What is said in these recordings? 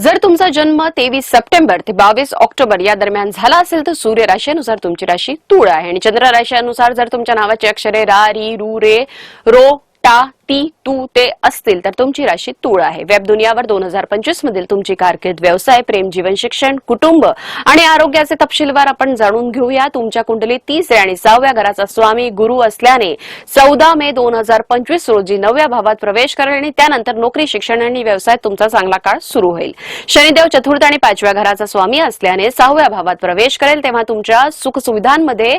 जर तुमचा जन्म तेवीस सप्टेंबर ते बावीस ऑक्टोबर या दरम्यान झाला असेल तर सूर्य राशीनुसार तुमची राशी तुळ आहे. आणि चंद्र राशीनुसार जर तुमच्या नावाची अक्षरे रा री रू रे रो टा ती तू ते असतील तर तुमची राशी तुळ आहे. वेब दुनियावर दोन हजार पंचवीस मधील तुमची कारकीर्द व्यवसाय प्रेम जीवन शिक्षण कुटुंब आणि आरोग्याचे तपशीलवार आपण जाणून घेऊया. तुमच्या कुंडलीत तिसऱ्या आणि सहाव्या घराचा स्वामी गुरु असल्याने चौदा मे दोन हजार पंचवीस रोजी नवव्या भावात प्रवेश करेल आणि त्यानंतर नोकरी शिक्षण आणि व्यवसायात तुमचा चांगला काळ सुरू होईल. शनिदेव चतुर्थ आणि पाचव्या घराचा स्वामी असल्याने सहाव्या भावात प्रवेश करेल तेव्हा तुमच्या सुखसुविधांमध्ये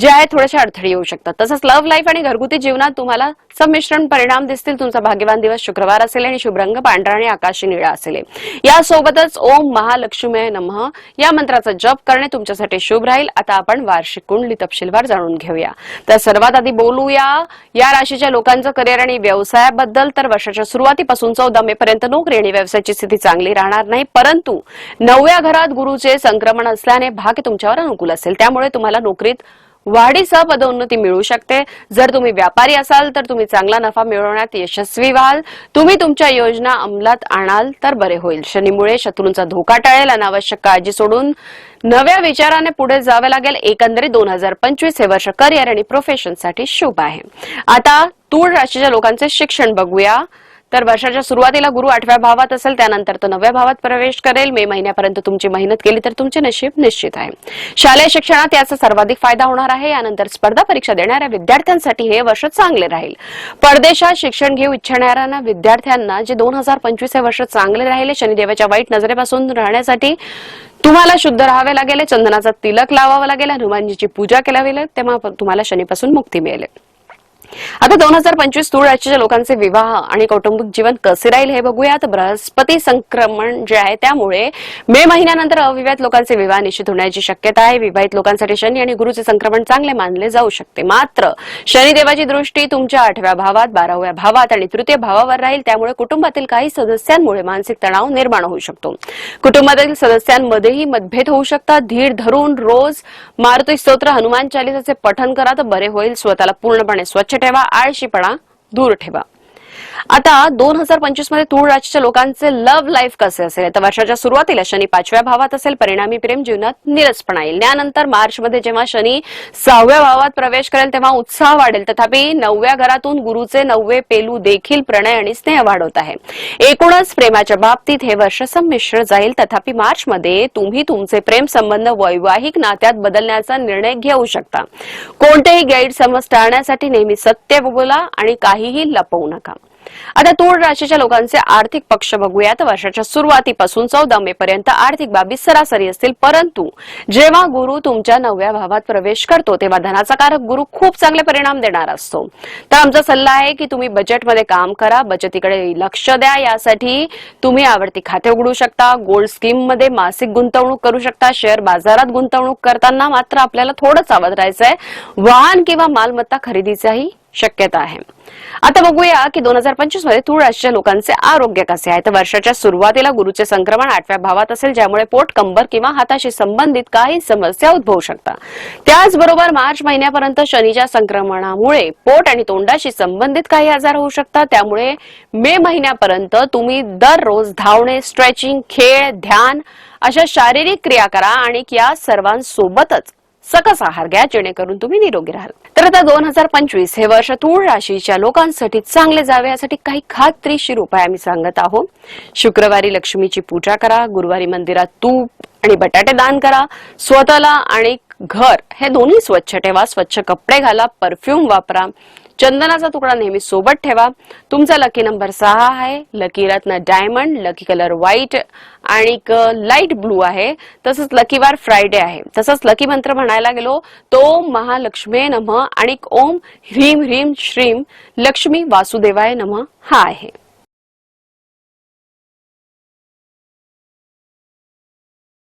जे आहे थोडेसे अडथळे येऊ शकतात. तसंच लव्ह लाईफ आणि घरगुती जीवनात तुम्हाला संमिश्रण परिणाम दिसतील. तुमचा भाग्यवान दिवस शुक्रवार असेल आणि शुभ रंग पांढरा आणि आकाशी निळा असेल. यासोबतच ओम महालक्ष्मी नमः. या मंत्राचा जप करणे तुमच्यासाठी शुभ राहील. आता आपण वार्षिक कुंडली तपशीलवार जाणून घेऊया. तर सर्वात आधी बोलूया. या राशीच्या लोकांचं करिअर आणि व्यवसायाबद्दल. तर वर्षाच्या सुरुवातीपासून चौदा मे पर्यंत नोकरी आणि व्यवसायाची स्थिती चांगली राहणार नाही. परंतु नवव्या घरात गुरुचे संक्रमण असल्याने भाग्य तुमच्यावर अनुकूल असेल. त्यामुळे तुम्हाला नोकरीत वाढीसह पदोन्नती मिळू शकते. जर तुम्ही व्यापारी असाल तर तुम्ही चांगला नफा मिळवण्यात यशस्वी व्हाल. तुम्ही तुमच्या योजना अंमलात आणाल तर बरे होईल. शनीमुळे शत्रूंचा धोका टळेल अनावश्यक काळजी सोडून नव्या विचाराने पुढे जावे लागेल. एकंदरीत दोन हजार पंचवीस हे वर्ष करिअर आणि प्रोफेशनसाठी शुभ आहे. आता तूळ राशीच्या लोकांचे शिक्षण बघूया. तर वर्षाच्या सुरुवातीला गुरु आठव्या भावात असेल त्यानंतर तो नवव्या भावात प्रवेश करेल. मे महिन्यापर्यंत तुमची मेहनत केली तर तुमचे नशीब निश्चित आहे. शालेय शिक्षणात याचा सर्वाधिक फायदा होणार आहे. यानंतर स्पर्धा परीक्षा देणाऱ्या विद्यार्थ्यांसाठी हे वर्ष चांगले राहील. परदेशात शिक्षण घेऊ इच्छिणाऱ्या विद्यार्थ्यांना जे दोन हजार पंचवीस हे वर्ष चांगले राहिले शनिदेवाच्या वाईट नजरेपासून राहण्यासाठी तुम्हाला शुद्ध राहावे लागेल. चंदनाचा तिलक लावावा लागेल. हनुमानजीची पूजा केलावी लागेल तेव्हा तुम्हाला शनीपासून मुक्ती मिळेल. आता दोन हजार पंचवीस तूळ राशीच्या लोकांचे विवाह आणि कौटुंबिक जीवन कसे राहील हे बघूया बृहस्पती संक्रमण जे आहे त्यामुळे मे महिन्यानंतर अविवाहित लोकांचे विवाह निश्चित होण्याची शक्यता आहे. विवाहित लोकांसाठी शनी आणि गुरुचे संक्रमण चांगले मानले जाऊ शकते. मात्र शनिदेवाची दृष्टी तुमच्या आठव्या भावात बाराव्या भावात आणि तृतीय भावावर राहील. त्यामुळे कुटुंबातील काही सदस्यांमुळे मानसिक तणाव निर्माण होऊ शकतो. कुटुंबातील सदस्यांमध्येही मतभेद होऊ शकतात. धीर धरून रोज मारुती स्तोत्र हनुमान चालिसाचे पठन करा तर बरे होईल. स्वतःला पूर्णपणे स्वच्छ ठेवा आळशीपणा दूर ठेवा. आता दोन हजार पंचवीसमध्ये तूळ राशीच्या लोकांचे लव्ह लाईफ कसे असेल? तर वर्षाच्या सुरुवातीला शनी पाचव्या भावात असेल परिणामी प्रेम जीवनात निरसपणा येईल त्यानंतर मार्च मध्ये जेव्हा शनी सहाव्या भावात प्रवेश करेल तेव्हा उत्साह वाढेल. तथापि नवव्या घरातून गुरुचे नववे पेलू देखील प्रणय आणि स्नेह वाढवत आहे. एकूणच प्रेमाच्या बाबतीत हे वर्ष संमिश्र जाईल. तथापि मार्च मध्ये तुम्ही तुमचे प्रेम संबंध वैवाहिक नात्यात बदलण्याचा निर्णय घेऊ शकता. कोणतेही गैरसमज टाळण्यासाठी नेहमी सत्य बोला आणि काहीही लपवू नका. आता तूळ राशीच्या लोकांचे आर्थिक पक्ष बघूयात. वर्षाच्या सुरुवातीपासून चौदा मे पर्यंत आर्थिक बाबी सरासरी असतील. परंतु जेव्हा गुरु तुमच्या नवव्या भावात प्रवेश करतो तेव्हा धनाचा कारक गुरु खूप चांगले परिणाम देणार असतो. तर आमचा सल्ला आहे की तुम्ही बजेटमध्ये काम करा. बचतीकडे लक्ष द्या. यासाठी तुम्ही आवडती खाते उघडू शकता. गोल्ड स्कीममध्ये मासिक गुंतवणूक करू शकता. शेअर बाजारात गुंतवणूक करताना मात्र आपल्याला थोडं सावध राहायचंय. वाहन किंवा मालमत्ता खरेदीचाही शक्यता आहे. आता बघूया की दोन हजार पंचवीसमध्ये तूळ राशीच्या लोकांचे आरोग्य कसे आहे. तर वर्षाच्या सुरुवातीला गुरुचे संक्रमण आठव्या भावात असेल ज्यामुळे पोट कंबर किंवा हाताशी संबंधित काही समस्या उद्भवू शकतात. त्याचबरोबर मार्च महिन्यापर्यंत शनीच्या संक्रमणामुळे पोट आणि तोंडाशी संबंधित काही आजार होऊ शकतात. त्यामुळे मे महिन्यापर्यंत तुम्ही दररोज धावणे स्ट्रेचिंग खेळ ध्यान अशा शारीरिक क्रिया करा आणि या सर्वांसोबतच सकस आहार घ्या जेणेकरून तुम्ही निरोगी राहाल. तर आता दोन हजार पंचवीस हे वर्ष तूळ राशीच्या लोकांसाठी चांगले जावे यासाठी काही खात्रीशीर उपाय आम्ही सांगत आहोत. शुक्रवारी लक्ष्मीची पूजा करा गुरुवारी मंदिरात तूप आणि बटाटे दान करा स्वतःला आणि घर हे दोन्ही स्वच्छ ठेवा स्वच्छ कपडे घाला परफ्यूम वापरा चंदनाचा तुकडा नेहमी सोबत ठेवा. तुमचा लकी नंबर सहा आहे. लकी रत्न डायमंड लकी कलर व्हाईट आणि लाइट ब्लू आहे. तसंच लकी वार फ्रायडे आहे. तसंच लकी मंत्र म्हणायला गेलो तो महालक्ष्मी नम आणि ओम ह्रीम ह्रीम श्रीम लक्ष्मी वासुदेवाय नम हा आहे.